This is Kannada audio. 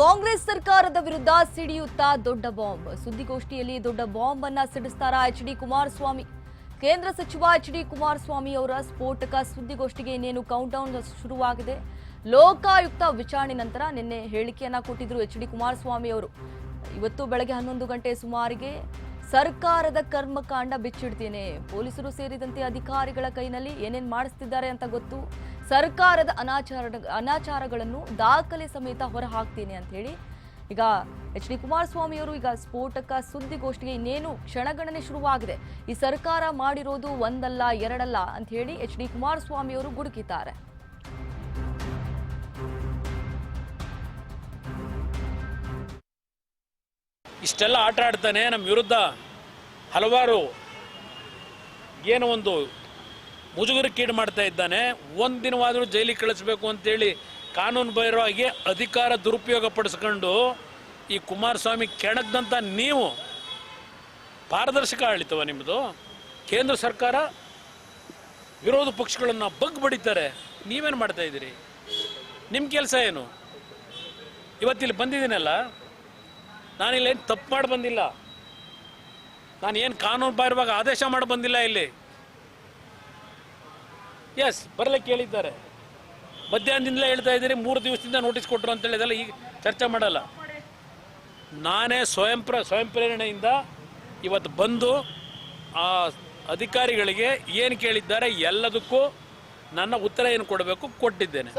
ಕಾಂಗ್ರೆಸ್ ಸರ್ಕಾರದ ವಿರುದ್ಧ ಸಿಡಿಯುತ್ತಾ ದೊಡ್ಡ ಬಾಂಬ್. ಸುದ್ದಿಗೋಷ್ಠಿಯಲ್ಲಿ ದೊಡ್ಡ ಬಾಂಬ್ ಅನ್ನ ಸಿಡಿಸ್ತಾರ ಎಚ್ ಡಿ ಕುಮಾರಸ್ವಾಮಿ. ಕೇಂದ್ರ ಸಚಿವ ಎಚ್ ಡಿ ಕುಮಾರಸ್ವಾಮಿ ಅವರ ಸ್ಫೋಟಕ ಸುದ್ದಿಗೋಷ್ಠಿಗೆ ಇನ್ನೇನು ಕೌಂಟ್ ಡೌನ್ ಶುರುವಾಗಿದೆ? ಲೋಕಾಯುಕ್ತ ವಿಚಾರಣೆ ನಂತರ ನಿನ್ನೆ ಹೇಳಿಕೆಯನ್ನ ಕೊಟ್ಟಿದ್ರು ಎಚ್ ಡಿ ಕುಮಾರಸ್ವಾಮಿ ಅವರು. ಇವತ್ತು ಬೆಳಗ್ಗೆ ಹನ್ನೊಂದು ಗಂಟೆ ಸುಮಾರಿಗೆ ಸರ್ಕಾರದ ಕರ್ಮಕಾಂಡ ಬಿಚ್ಚಿಡ್ತೀನಿ. ಪೊಲೀಸರು ಸೇರಿದಂತೆ ಅಧಿಕಾರಿಗಳ ಕೈನಲ್ಲಿ ಏನೇನ್ ಮಾಡಿಸ್ತಿದ್ದಾರೆ ಅಂತ ಗೊತ್ತು. ಸರ್ಕಾರದ ಅನಾಚಾರ ಅನಾಚಾರಗಳನ್ನು ದಾಖಲೆ ಸಮೇತ ಹೊರ ಹಾಕ್ತೀನಿ ಅಂತ ಹೇಳಿ. ಈಗ ಎಚ್ ಡಿ ಕುಮಾರಸ್ವಾಮಿ ಅವರು ಈಗ ಸ್ಫೋಟಕ ಸುದ್ದಿಗೋಷ್ಠಿಗೆ ಇನ್ನೇನು ಕ್ಷಣಗಣನೆ ಶುರುವಾಗಿದೆ. ಈ ಸರ್ಕಾರ ಮಾಡಿರೋದು ಒಂದಲ್ಲ, ಎರಡಲ್ಲ ಅಂತ ಹೇಳಿ ಎಚ್ ಡಿ ಕುಮಾರಸ್ವಾಮಿ ಅವರು ಗುಡುಕಿದ್ದಾರೆ. ಇಷ್ಟೆಲ್ಲ ಆಟ ಆಡ್ತಾನೆ ನಮ್ಮ ವಿರುದ್ಧ ಹಲವಾರು ಏನು ಒಂದು ಮುಜುಗರಕ್ಕೀಡು ಮಾಡ್ತಾ ಇದ್ದಾನೆ. ಒಂದು ದಿನವಾದರೂ ಜೈಲಿಗೆ ಕಳಿಸ್ಬೇಕು ಅಂತೇಳಿ ಕಾನೂನು ಬಾಹಿರವಾಗಿ ಅಧಿಕಾರ ದುರುಪಯೋಗ ಪಡಿಸ್ಕೊಂಡು ಈ ಕುಮಾರಸ್ವಾಮಿ ಕೆಣಗ್ದಂಥ ನೀವು ಪಾರದರ್ಶಕ ಆಳಿತವ ನಿಮ್ಮದು ಕೇಂದ್ರ ಸರ್ಕಾರ ವಿರೋಧ ಪಕ್ಷಗಳನ್ನು ಬಗ್ ಬಡಿತಾರೆ. ನೀವೇನು ಮಾಡ್ತಾ ಇದ್ದೀರಿ? ನಿಮ್ಮ ಕೆಲಸ ಏನು? ಇವತ್ತಿಲ್ಲಿ ಬಂದಿದ್ದೀನಲ್ಲ? ನಾನಿಲ್ಲೇನು ತಪ್ಪು ಮಾಡಿ ಬಂದಿಲ್ಲ? ನಾನು ಏನು ಕಾನೂನು ಬಾಹಿರವಾಗ ಆದೇಶ ಮಾಡಿ ಬಂದಿಲ್ಲ ಇಲ್ಲಿ. ಎಸ್ ಬರಲಿಕ್ಕೆ ಕೇಳಿದ್ದಾರೆ. ಮಧ್ಯಾಹ್ನದಿಂದಲೇ ಹೇಳ್ತಾ ಇದ್ದೀರಿ ಮೂರು ದಿವಸದಿಂದ ನೋಟಿಸ್ ಕೊಟ್ಟರು ಅಂತೇಳಿ ಹೇಳಿದಲ್ಲ ಈಗ ಚರ್ಚೆ ಮಾಡಲ್ಲ. ನಾನೇ ಸ್ವಯಂ ಪ್ರ ಸ್ವಯಂ ಪ್ರೇರಣೆಯಿಂದ ಇವತ್ತು ಬಂದು ಆ ಅಧಿಕಾರಿಗಳಿಗೆ ಏನು ಕೇಳಿದ್ದಾರೆ ಎಲ್ಲದಕ್ಕೂ ನನ್ನ ಉತ್ತರ ಏನು ಕೊಡಬೇಕು ಕೊಟ್ಟಿದ್ದೇನೆ.